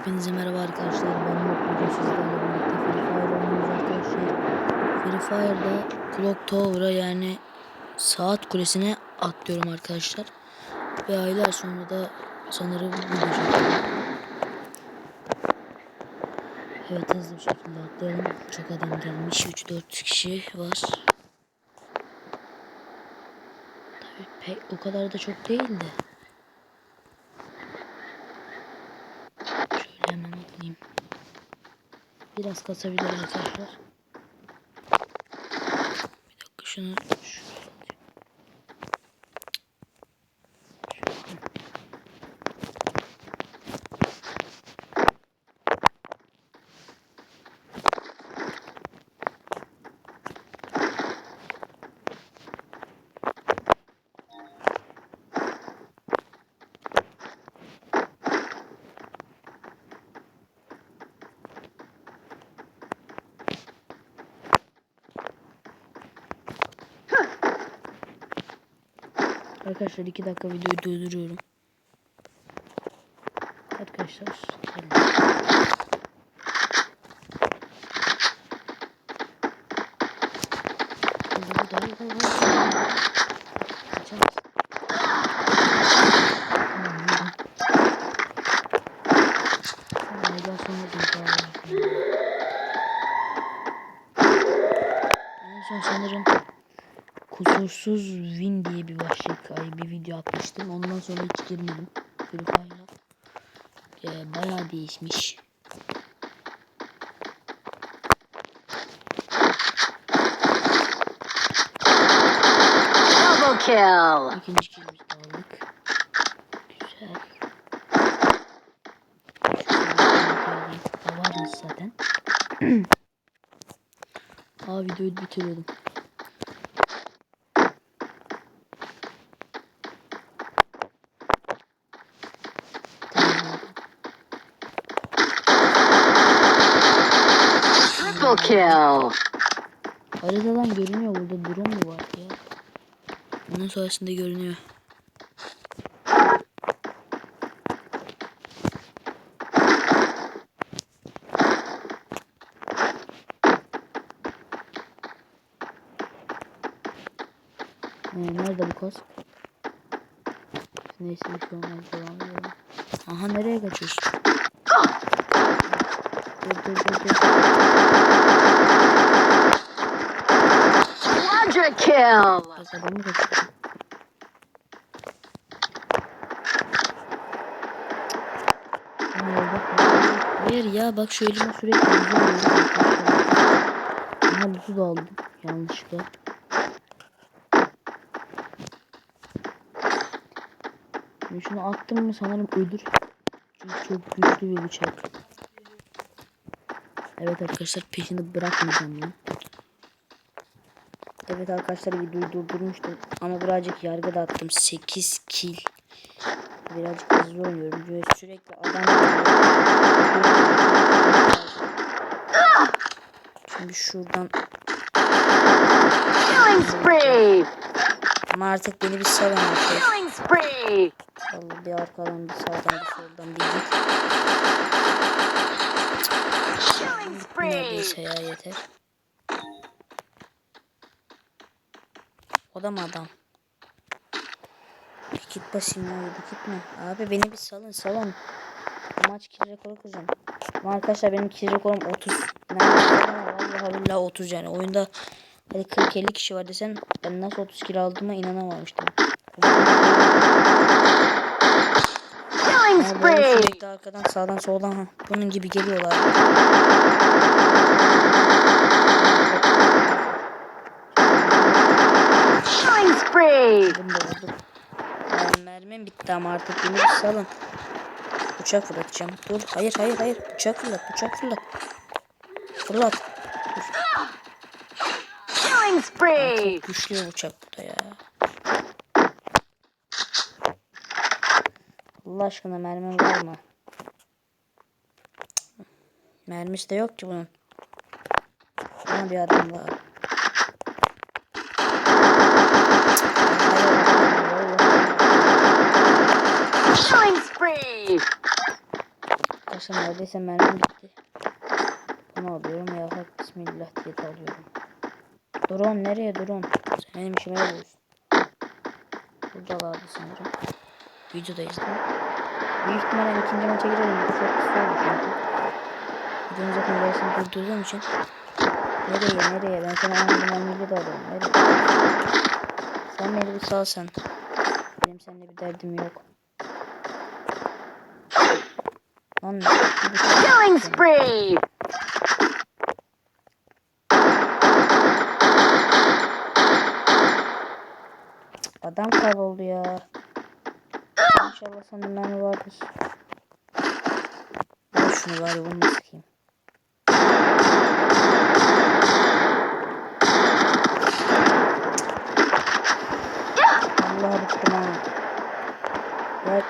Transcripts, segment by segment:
Hepinize merhaba arkadaşlar. Ben Mutlu. Bugün sizlerle birlikte Free Fire oynuyoruz arkadaşlar. Free Fire'da Clock Tower'a yani saat kulesine atlıyorum arkadaşlar. Ve aylar sonra da sanırım çekiyorum. Evet hızlı bir şekilde atlayalım. Çok adam gelmiş. 3-4 kişi var. Tabii pek o kadar da çok değildi. Şöyle hemen atlayayım. Biraz kasabilir arkadaşlar. Bir dakika şunu şuraya Arkadaşlar 2 dakika videoyu durduruyorum. Arkadaşlar geldim. Hadi hadi hadi hadi hadi. Kaçamaz. Tamam, yürü. Tamam, daha sonra durduralım. En son sanırım kusursuz win diye bir başlık ay bir video atmıştım. Ondan sonra hiç girmedim. Free Fire'a. Ee, bayağı değişmiş. Double kill. İkinci killimizi aldık. Güzel. Varmış zaten. Aa videoyu bitiriyordum. Tamam. Triple kill. Haritadan görünüyor burada drone mu var ya? Onun sayesinde görünüyor. Ee, nerede bu kask? Neyse bir şey olmaz devam edelim. Aha nereye kaçıyorsun? Dur dur dur dur. Quadra kill. Hayır, ya bak şu elime sürekli yüzü oluyor. Aha buzu da aldım yanlışlıkla. Şimdi şunu attım mı sanırım ölür. Çünkü çok güçlü bir bıçak. Evet arkadaşlar peşini bırakmayacağım ben. Evet arkadaşlar videoyu durdurmuştum. Ama birazcık yargı da attım. 8 kill. Birazcık hızlı oynuyorum. Böyle sürekli adam şimdi şuradan ama artık beni bir salın artık. Vallahi bir arkadan bir sağdan bir soldan bir git neredeyse ya yeter o da mı adam? Bir git basayım ya bir gitme abi beni bir salın salın. Maç kill rekoru kıracağım ama arkadaşlar benim kill rekorum 30 Neredeyse ama vallahi billahi 30 yani. Oyunda hadi 40-50 kişi var desen ben nasıl 30 kill aldığıma inanamamıştım sürekli arkadan sağdan soldan ha, bunun gibi geliyorlar. Killing spree. Yani mermim bitti ama artık beni salın. Bıçak fırlatacağım. Dur hayır hayır hayır. Bıçak fırlat bıçak fırlat. Fırlat. Killing spree. Güçlü bir bıçak bu da ya. Allah aşkına mermim var mı? Mermisi de yok ki bunun. Ama bir adam var. Killing spree. Arkadaşlar neredeyse mermim bitti. Bunu alıyorum ya hak bismillah diye alıyorum. Drone nereye drone? Sen benim işime yarıyorsun. Buradalardı sanırım. Videodayız değil mi? Büyük ihtimalle ikinci maça girelim. Çok kısa oldu çünkü. Videonun zaten yarısını durdurduğum için. Nereye nereye? Ben sana anladım mermiyle de alıyorum. Nereye? Sen beni bir sal sen. Benim seninle bir derdim yok. Lan bir bıçak- Killing spree! Adam kayboldu ya. İnşallah sende mermi vardır. Al şunu bari bunu da sıkayım. Allah bıktım ha. Gel.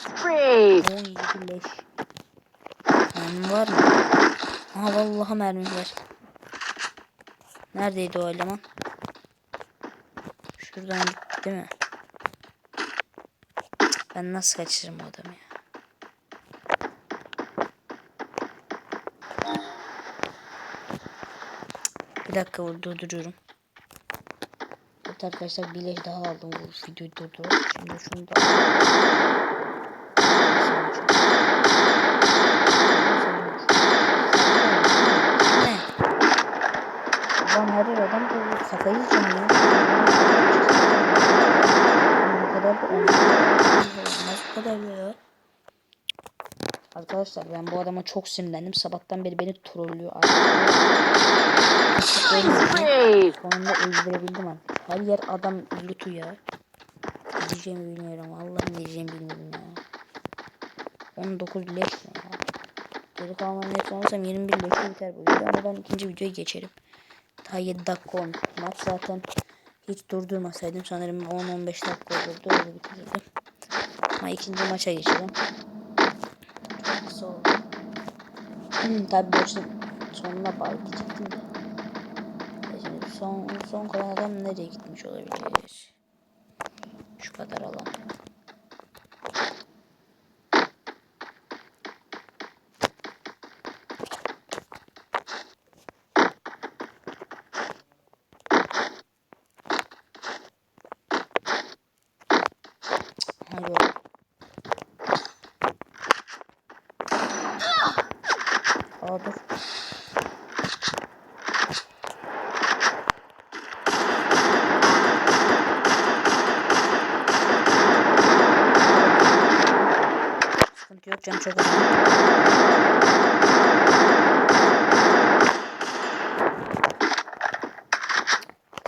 Spree! 17 leş. Mermi var mı? Aha vallahi mermi. Neredeydi o eleman? Şuradan gitti mi? Ben nasıl kaçırırım adamı ya? Bir dakika durduruyorum. Evet arkadaşlar bir leş daha aldım bu videoyu durdurup. Şimdi şunu da ne? Ulan her yer adam dolu. Kafayı yiyeceğim ya. Bu kadar da olmaz. bu kadar ya. Arkadaşlar ben bu adama çok sinirlendim. Sabahtan beri beni trollüyor. Sonunda öldürebildim artık. Her yer adam lootu ya. Ne diyeceğimi bilmiyorum. Allah'ım ne diyeceğimi bilmiyorum ya. 19 leş ya. Geri kalanların hepsini alırsam 21 leşe biter bu video ama ben ikinci videoya geçerim. Daha 7 dakika. Maç zaten hiç durdurmasaydım sanırım 10-15 dakika olurdu öyle bitirirdim. Ama ikinci maça geçelim. Çok kısa oldu. Hmm, tabi maçın sonuna bağlı diyecektim de. E Şimdi son, son kalan adam nereye gitmiş olabilir? Şu kadar alan. Hadi oğlum. Aa dur. Canım çok önemli.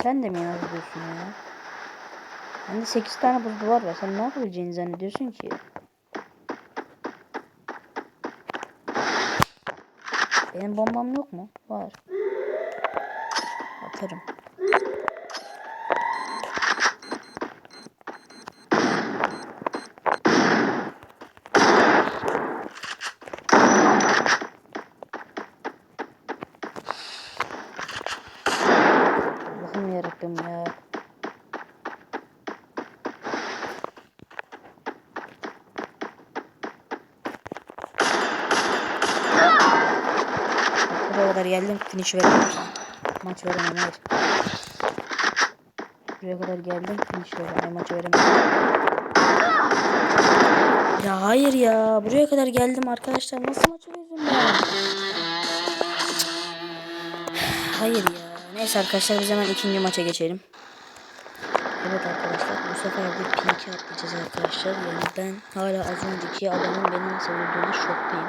Sen de mi yazıyorsun ya? Bende 8 tane buz duvar var. Sen ne yapabileceğini zannediyorsun ki? Benim bombam yok mu? Var. Atarım. Allah'ım yarabbim ya. Buraya kadar geldim. Finish veremem. Maç veremem hayır. Buraya kadar geldim. Finish veremem. Maç veremem. Ya hayır ya. Buraya kadar geldim arkadaşlar. Nasıl maç veririm ya? Hayır ya. Neyse arkadaşlar biz hemen ikinci maça geçelim. Evet arkadaşlar bu sefer bir pinki atlayacağız arkadaşlar. Yani ben hala az önceki adamın beni nasıl vurduğuna şoktayım.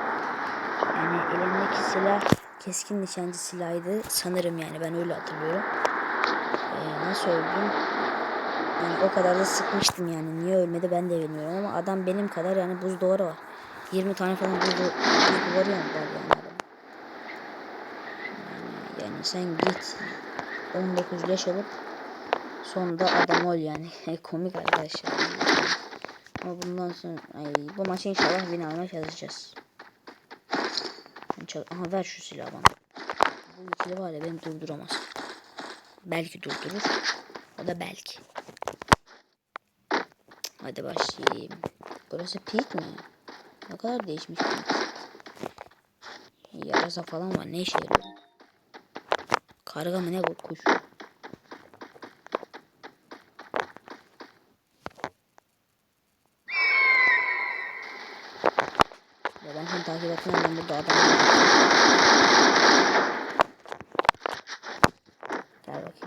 Yani elimdeki silah keskin nişancı silahıydı sanırım yani ben öyle hatırlıyorum. Ee, nasıl öldüm? Yani o kadar da sıkmıştım yani. Niye ölmedi ben de bilmiyorum ama adam benim kadar yani buz duvarı var. 20 tane falan buz, buz duvarı yani var yani. Yani, sen git 19 leş alıp sonunda adam ol yani. Komik arkadaşlar. Ama bundan sonra ay, bu maçı inşallah win almaya çalışacağız. İnşallah. Aha ver şu silahı bana. Bu ikili var ya beni durduramaz. Belki durdurur. O da belki. Hadi başlayayım. Burası peak mi? Ne kadar değişmiş. Yarasa falan var. Ne işe yarıyor? Karga mı ne bu kuş? Ya ben seni takip etmem. Ben burada adam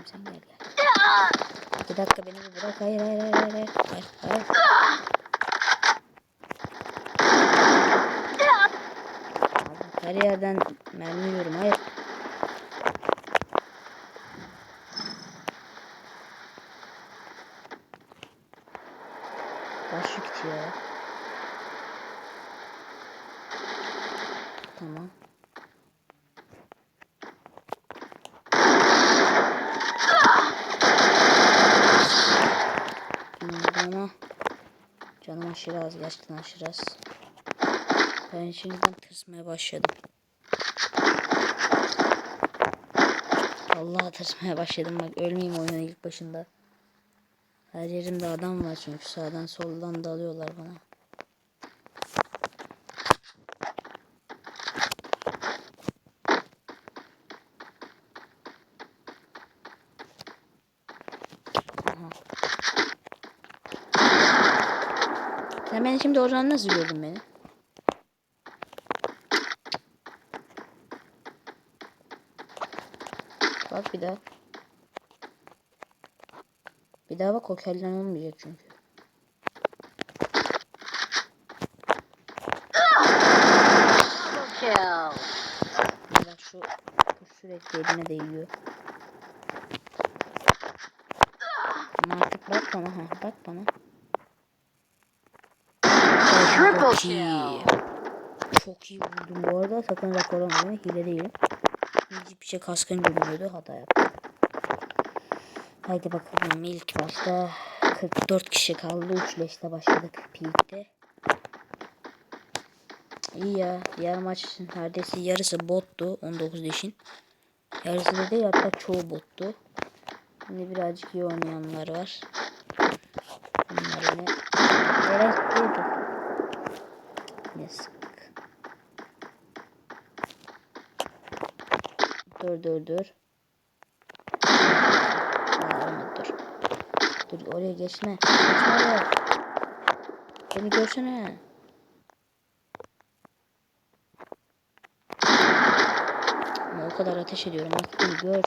Bakayım sen gel gel. İki dakika beni bir bırak. Hayır hayır hayır hayır. Hayır hayır. Her yerden mermi yiyorum. Hayır. Baş yük ya. Tamam. Bilmiyorum ama canım aşırı az gerçekten aşırı az. Ben şimdiden tırsmaya başladım. Vallahi tırsmaya başladım bak ölmeyeyim oyunun ilk başında. Her yerimde adam var çünkü sağdan soldan dalıyorlar bana. Oradan nasıl gördün beni? Bak bir daha. Bir daha bak o kellen olmayacak çünkü. Bak şu kuş sürekli eline değiyor. Ama artık bak bana ha bak bana. Triple Çok iyi. Çok iyi vurdum bu arada sakın rapor olmayın hile değilim. Hiçbir şey kaskın görünüyordu hata yaptım. Haydi bakalım ilk başta 44 kişi kaldı 3 leşle başladık peak'te. İyi ya diğer maç neredeyse yarısı bottu 19 leşin. Yarısı da değil hatta çoğu bottu. Şimdi birazcık iyi oynayanlar var. Bunlar yine gerek değildi. Sık. Dur dur dur. Aa, dur. Dur oraya geçme. Geçme oraya. Beni görsene. Ama o kadar ateş ediyorum. Beni gör.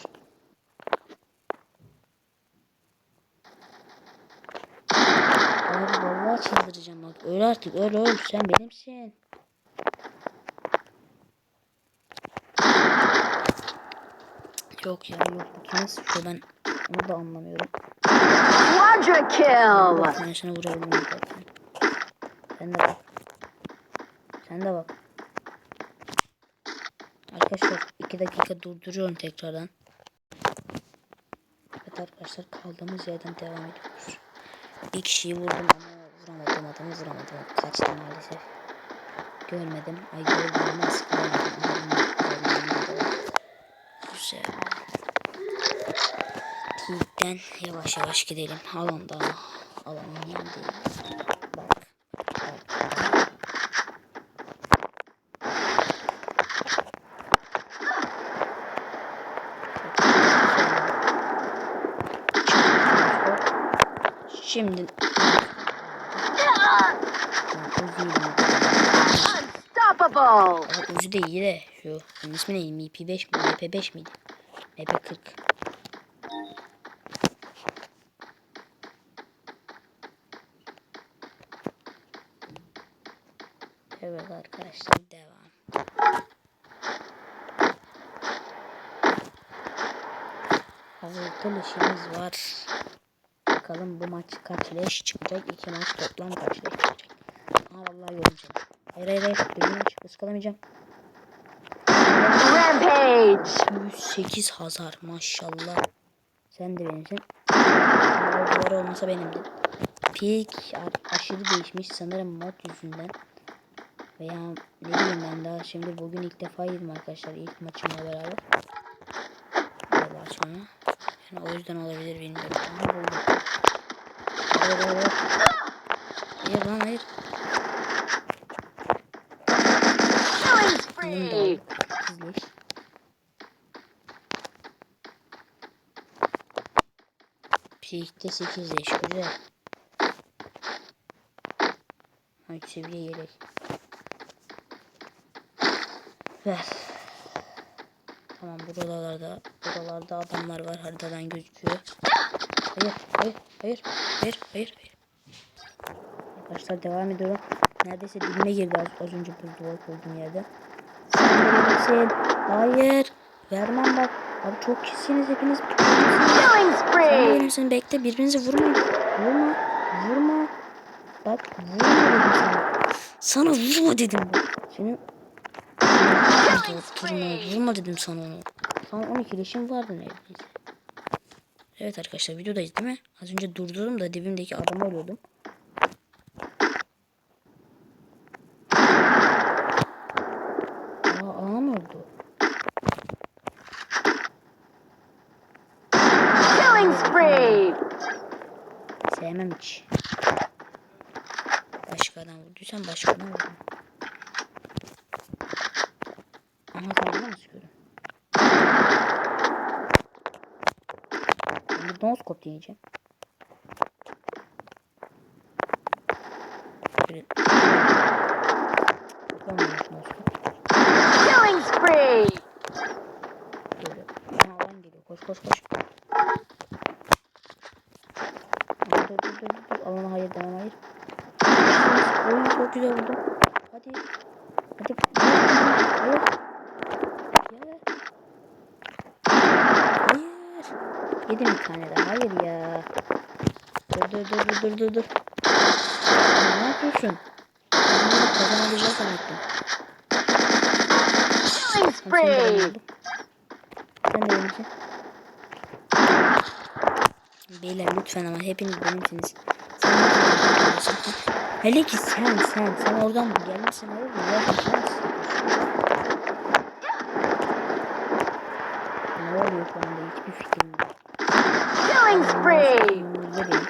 Abi vallahi çıldıracağım bak. Öl artık öl öl. Sen benimsin. Yok ya yok. Bu kime sıkıyor ben onu da anlamıyorum. Quadra kill. Bak ben sana vurabilirim zaten. Sen de bak. Sen de bak. Arkadaşlar 2 dakika durduruyorum tekrardan. Evet arkadaşlar kaldığımız yerden devam ediyoruz. Bir kişiyi vurdum ama vuramadım vuramadım. Kaçtı maalesef. Görmedim. Ay gördüm sıkılamadım. Güzel. Peak'ten yavaş yavaş gidelim. Alanda. Alanın yanındayım. Bak. Bak. Şimdi Ha, Uzi'ydi. Unstoppable. Uzi de iyi de şu bunun ismi ne? MP5 mi? MP5 miydi? MP40. Evet arkadaşlar devam. Hazırlıklı leşimiz var. Bakalım bu maç kaç leş çıkacak? İki maç toplam kaç leş çıkacak? Aa vallahi göreceğim. Hayır hayır hayır. Gözümü aç. Iskalamayacağım. Rampage. 108 hasar maşallah. Sen de benimsin. Duvar olmasa benimdi. A- aşırı değişmiş sanırım mod yüzünden. Veya ne bileyim ben daha şimdi bugün ilk defa yedim arkadaşlar ilk maçımla beraber. Galiba sonra. Yani o yüzden olabilir bilmiyorum. Ama buldum. Hayır hayır hayır. Hayır lan hayır. Peak'te 8 leş güzel. Ay seviye yelek. Ver. Tamam buralarda buralarda adamlar var haritadan gözüküyor. Hayır hayır hayır hayır hayır hayır. Arkadaşlar devam ediyorum. Neredeyse dibine girdi az, az önce buz duvar koyduğum yerde. Sen. Hayır. Vermem bak. Abi çok kişisiniz hepiniz. Killing Sen spree! benimsin bekle birbirinizi vurmayın. Vurma. Vurma. Bak vurma dedim sana. Sana vurma dedim bak. Senin Vurma, vurma dedim sana onu. Sana 12 leşim vardı neredeyse. Evet arkadaşlar videodayız değil mi? Az önce durdurdum da dibimdeki adamı arıyordum. Aa, ağa mı oldu? Killing spree! Sevmem hiç. Başkadan vurduysan başkadan vurdum. Aha sen bana mı sıkıyordun? Ben bir nose kop diyeceğim. Killing spree! Koş koş koş. Dur dur dur dur. dur. Alana hayır demem hayır. Oyun çok güzel vurdum. Hadi. Hadi. Hayır. Hayır. Hayır. Yedim bir tane daha. Hayır ya. Dur dur dur Ne yapıyorsun? Ben bunu kazanabileceğim zannettim. Killing Ben spree! Sen de benimsin. Beyler lütfen ama hepiniz benimsiniz. Sen. Hele ki sen sen sen oradan gelmişsin? Ya sen Ne oluyor şu anda hiçbir fikrim yok. Killing spree! Nereye?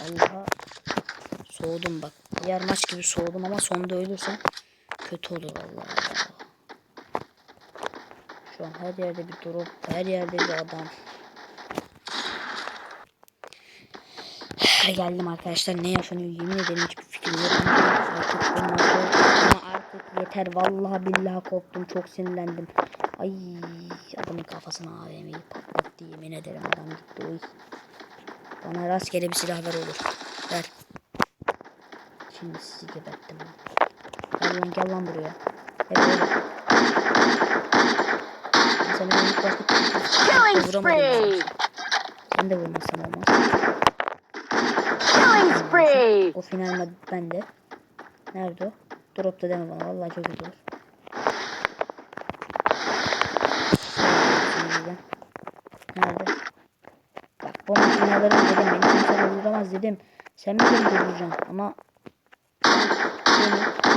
Allah'a soğudum bak. Gibi soğudum ama sonunda ölürsem kötü olur vallahi. Şu an her yerde bir drop, her yerde bir adam. Geldim arkadaşlar ne yaşanıyor yemin ederim hiçbir fikrim yok. Artık artık yeter vallahi billahi korktum çok sinirlendim. Ay adamın kafasına AVM'yi patlattı yemin ederim adam gitti oy. Bana rastgele bir silah ver olur. Ver. Şimdi sizi geberttim. Gel lan gel lan buraya. Ben Seni ben ilk başta Killing spree! Sen de vurmasam olmaz. Killing spree! O final mod bende. Nerede o? Dropta deme bana. Vallahi çok iyi olur. Nerede? Bak bu makineleri dedim. Beni kimse durduramaz dedim. Sen mi beni durduracaksın? Ama beni durdurma. Yok, yok, hayır, hayır.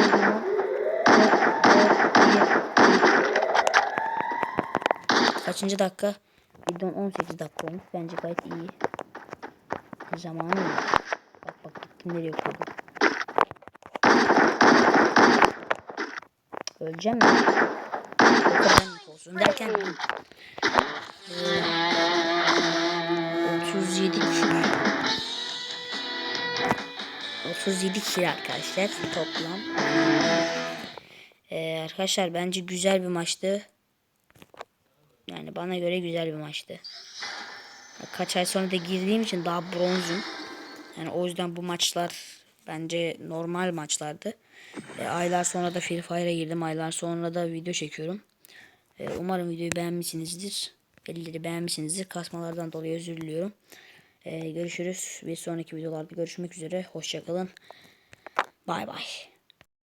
Kaçıncı dakika? Videonun 18 dakika olmuş. Bence gayet iyi. Zamanı iyi. Bak bak gittim nereye koydum. Öleceğim mi? Mi olsun derken eee, 37 kill. 37 kill arkadaşlar toplam. Eee, arkadaşlar bence güzel bir maçtı. Yani bana göre güzel bir maçtı. Kaç ay sonra da girdiğim için daha bronzum. Yani o yüzden bu maçlar bence normal maçlardı. E, aylar sonra da Free Fire'a girdim. Aylar sonra da video çekiyorum. E, umarım videoyu beğenmişsinizdir. Elleri beğenmişsinizdir. Kasmalardan dolayı özür diliyorum. E, görüşürüz. Bir sonraki videolarda görüşmek üzere. Hoşçakalın. Bay bay.